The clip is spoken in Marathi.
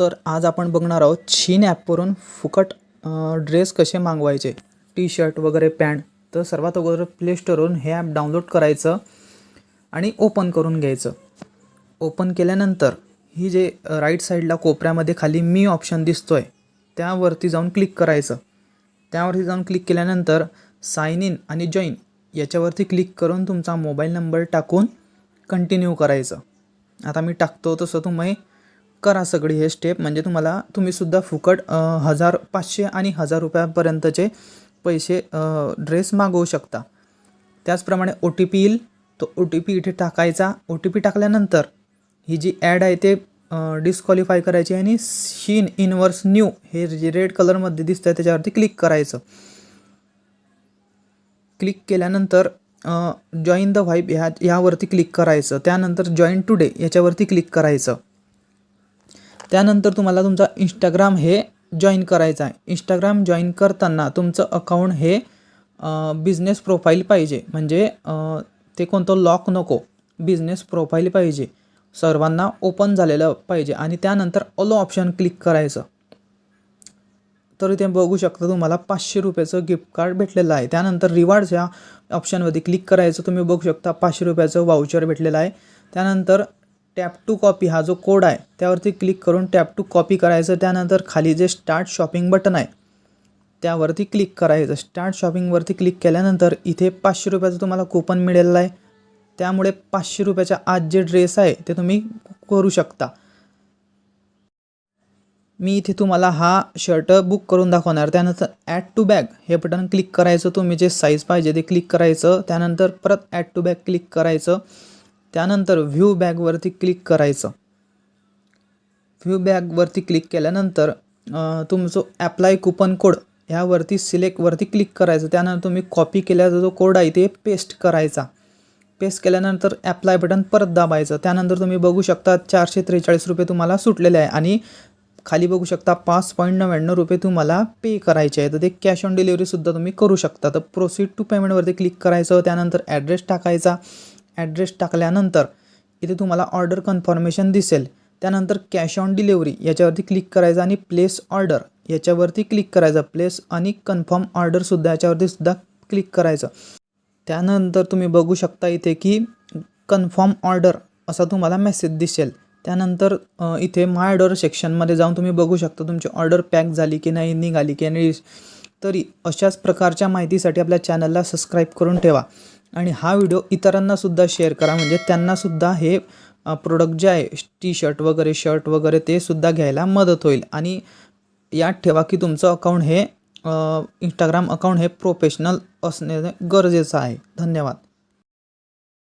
तर आज आपण बघणार आहोत छीन ॲपवरून फुकट ड्रेस कसे मागवायचे. टी शर्ट वगैरे पॅन्ट तर सर्वात अगोदर प्ले स्टोरवरून हे ॲप डाउनलोड करायचं आणि ओपन करून घ्यायचं. ओपन केल्यानंतर ही जे राईट साईडला कोपऱ्यामध्ये खाली मी ऑप्शन दिसतो आहे त्यावरती जाऊन क्लिक करायचं. त्यावरती जाऊन क्लिक केल्यानंतर साईन इन आणि जॉईन याच्यावरती क्लिक करून तुमचा मोबाईल नंबर टाकून कंटिन्यू करायचं. आता मी टाकतो तसं तुम्ही करा सगळी हे स्टेप म्हणजे तुम्हाला तुम्हीसुद्धा फुकट हजार पाचशे आणि हजार रुपयापर्यंतचे पैसे ड्रेस मागवू शकता. त्याचप्रमाणे ओ टी पी येईल. तो ओ टी पी इथे टाकायचा. ओ टी पी टाकल्यानंतर ही जी ॲड आहे ते डिस्क्वालिफाय करायची आणि शीन इनवर्स न्यू हे जे रेड कलरमध्ये दिसतं आहे त्याच्यावरती क्लिक करायचं. क्लिक केल्यानंतर जॉईन द व्हाईब ह्या ह्यावरती क्लिक करायचं. त्यानंतर जॉईन टुडे याच्यावरती क्लिक करायचं. त्यानंतर तुम्हाला तुमचा इंस्टाग्राम हे जॉईन करायचं आहे. इंस्टाग्राम जॉईन करताना तुमचं अकाउंट हे बिझनेस प्रोफाईल पाहिजे. म्हणजे ते कोणतं लॉक नको. बिझनेस प्रोफाईल पाहिजे. सर्वांना ओपन झालेलं पाहिजे. आणि त्यानंतर ऑलो ऑप्शन क्लिक करायचं. तर इथे बघू शकता तुम्हाला पाचशे रुपयाचं गिफ्ट कार्ड भेटलेलं आहे. त्यानंतर रिवॉर्ड्स या ऑप्शनमध्ये क्लिक करायचं. तुम्ही बघू शकता पाचशे रुपयाचं वाउचर भेटलेलं आहे. त्यानंतर टॅप टू कॉपी हा जो कोड आहे त्यावरती क्लिक करून टॅप टू कॉपी करायचं. त्यानंतर खाली जे स्टार्ट शॉपिंग बटन आहे त्यावरती क्लिक करायचं. स्टार्ट शॉपिंगवरती क्लिक केल्यानंतर इथे पाचशे रुपयाचं तुम्हाला कुपन मिळेलं आहे. त्यामुळे पाचशे रुपयाच्या आज जे ड्रेस आहे ते तुम्ही करू शकता. मी इथे तुम्हाला हा शर्ट बुक करून दाखवणार. त्यानंतर ॲड टू बॅग हे बटन क्लिक करायचं. तुम्ही जे साईज पाहिजे ते क्लिक करायचं. त्यानंतर परत ॲड टू बॅग क्लिक करायचं. त्यानंतर व्ह्यू बॅगवरती क्लिक करायचं. व्ह्यू बॅगवरती क्लिक केल्यानंतर तुमचं ॲप्लाय कुपन कोड ह्यावरती सिलेक्टवरती क्लिक करायचं. त्यानंतर तुम्ही कॉपी केल्याचा जो कोड आहे ते पेस्ट करायचा. पेस्ट केल्यानंतर ॲप्लाय बटन परत दाबायचं. त्यानंतर तुम्ही बघू शकता चारशे त्रेचाळीस रुपये तुम्हाला सुटलेले आहे आणि खाली बघू शकता पाच पॉईंट नव्याण्णव रुपये तुम्हाला पे करायचे आहे. तर ते कॅश ऑन डिलिव्हरीसुद्धा तुम्ही करू शकता. तर प्रोसीड टू पेमेंटवरती क्लिक करायचं. त्यानंतर ॲड्रेस टाकायचा. ॲड्रेस टाकल्यानंतर इथे तुम्हाला ऑर्डर कन्फर्मेशन दिसेल. त्यानंतर कॅश ऑन डिलिव्हरी याच्यावरती क्लिक करायचं आणि प्लेस ऑर्डर याच्यावरती क्लिक करायचं. प्लेस आणि कन्फर्म ऑर्डरसुद्धा याच्यावरती सुद्धा क्लिक करायचं. त्यानंतर तुम्ही बघू शकता इथे की कन्फर्म ऑर्डर असा तुम्हाला मेसेज दिसेल. त्यानंतर इथे माय ऑर्डर सेक्शनमध्ये जाऊन तुम्ही बघू शकता तुमची ऑर्डर पॅक झाली की नाही निघाली की नाही. तरी अशाच प्रकारच्या माहितीसाठी आपल्या चॅनलला सबस्क्राईब करून ठेवा. आणि हा व्हिडिओ इतरांनासुद्धा शेअर करा. म्हणजे त्यांनासुद्धा हे प्रोडक्ट जे आहे टी शर्ट वगैरे शर्ट वगैरे ते सुद्धा घ्यायला मदत होईल. आणि यात ठेवा की तुमचं अकाउंट हे इंस्टाग्राम अकाउंट हे प्रोफेशनल असणे गरजेचं आहे. धन्यवाद.